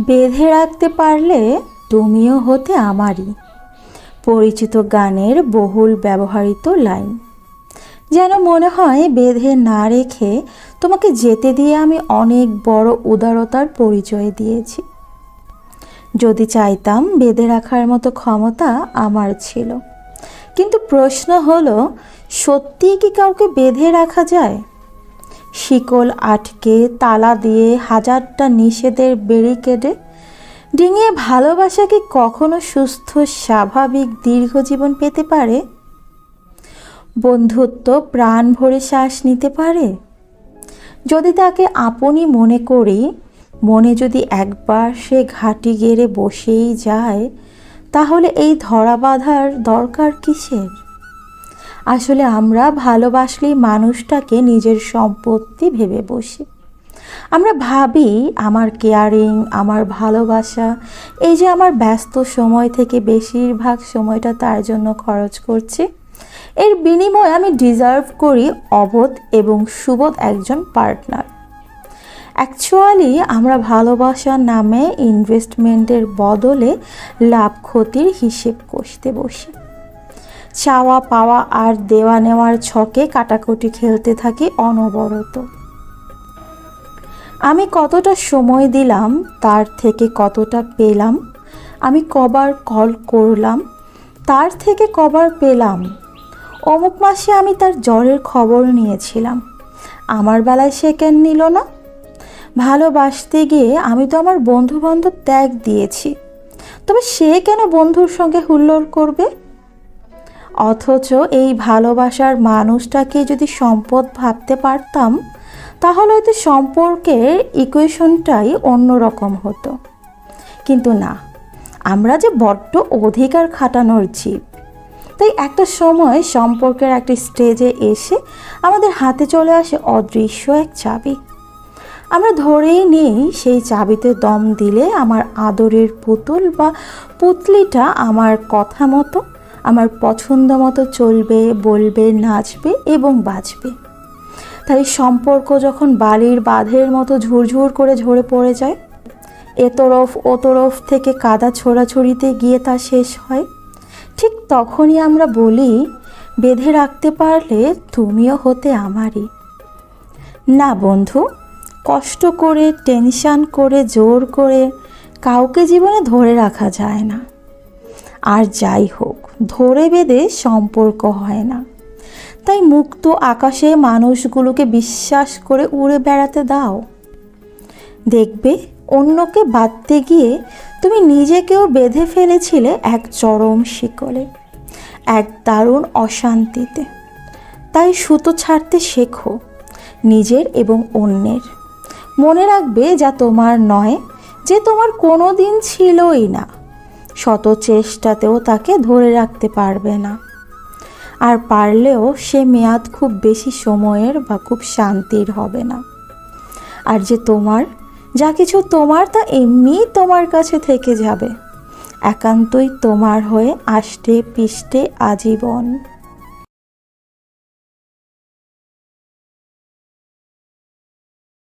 বেঁধে রাখতে পারলে তুমিও হতে আমারই। পরিচিত গানের বহুল ব্যবহৃত লাইন। যেন মনে হয় বেঁধে না রেখে তোমাকে যেতে দিয়ে আমি অনেক বড় উদারতার পরিচয় দিয়েছি। যদি চাইতাম বেঁধে রাখার মতো ক্ষমতা আমার ছিল। কিন্তু প্রশ্ন হলো, সত্যিই কি কাউকে বেঁধে রাখা যায়? শিকল আটকে তালা দিয়ে হাজারটা নিষেধের ব্যারিকেডে ডিঙিয়ে ভালোবাসা কি কখনো সুস্থ, স্বাভাবিক দীর্ঘ জীবন পেতে পারে? বন্ধুত্ব প্রাণ ভরে শ্বাস নিতে পারে? যদি তাকে আপনি মনে করি, মনে যদি একবার সে ঘাটি গেড়ে বসেই যায়, তাহলে এই ধরা বাঁধার দরকার কিসের? আসলে আমরা ভালোবাসলেই মানুষটাকে নিজের সম্পত্তি ভেবে বসি। আমরা ভাবি আমার কেয়ারিং আমার ভালোবাসা, এই যে আমার ব্যস্ত সময় থেকে বেশিরভাগ সময়টা তার জন্য খরচ করছি। এর বিনিময়ে আমি ডিজার্ভ করি অবোধ এবং সুবোধ একজন পার্টনার অ্যাকচুয়ালি আমরা ভালোবাসার নামে ইনভেস্টমেন্টের বদলে লাভ ক্ষতির হিসেব কষতে বসি। চাওয়া পাওয়া আর দেওয়া নেওয়ার ছকে কাটাকুটি খেলতে থাকি অনবরত। আমি কতটা সময় দিলাম, তার থেকে কতটা পেলাম, আমি কবার কল করলাম, তার থেকে কবার পেলাম। অমুক মাসে আমি তার জ্বরের খবর নিয়েছিলাম। আমার বেলায় সে কেন নিল না? ভালোবাসতে গিয়ে আমি তো আমার বন্ধু বান্ধব ত্যাগ দিয়েছি। তবে সে কেন বন্ধুর সঙ্গে হুল্লোড় করবে? অথচ এই ভালোবাসার মানুষটাকে যদি সম্পদ ভাবতে পারতাম, তাহলে হয়তো সম্পর্কের ইকুয়েশনটাই অন্যরকম হতো। কিন্তু না, আমরা যে বড্ড অধিকার খাটানোর জীব। তাই একটা সময় সম্পর্কের একটা স্টেজে এসে আমাদের হাতে চলে আসে অদৃশ্য এক চাবি। আমরা ধরেই নেই সেই চাবিতে দম দিলে আমার আদরের পুতুল বা পুতলিটা আমার কথা মতো আমার পছন্দ মতো চলবে, বলবে, নাচবে এবং বাঁচবে তাই সম্পর্ক যখন বালির বাঁধের মতো ঝুরঝুর করে ঝরে পড়ে যায়, এ তরফ ও তরফ থেকে কাদা ছোড়াছড়িতে গিয়ে তা শেষ হয়। ঠিক তখনই আমরা বলি, বেঁধে রাখতে পারলে তুমিও হতে আমারই। না বন্ধু, কষ্ট করে, টেনশান করে, জোর করে কাউকে জীবনে ধরে রাখা যায় না। আর যাই হোক ধরে বেঁধে সম্পর্ক হয় না। তাই মুক্ত আকাশে মানুষগুলোকে বিশ্বাস করে উড়ে বেড়াতে দাও। দেখবে, অন্যকে বাঁধতে গিয়ে তুমি নিজেকেও বেঁধে ফেলেছিলে এক চরম শিকলে, এক দারুণ অশান্তিতে। তাই সুতো ছাড়তে শেখো, নিজের এবং অন্যের। মনে রাখবে যা তোমার নয়, যে তোমার কোনো দিন ছিলই না। শত চেষ্টাতেও তাকে ধরে রাখতে পারবে না। আর পারলেও সে মেয়াদ খুব বেশি সময়ের বা খুব শান্তির হবে না। আর যে তোমার, যা কিছু তোমার তা এমনিই তোমার কাছে থেকে যাবে। একান্তই তোমার হয়ে আষ্টে পিষ্টে আজীবন।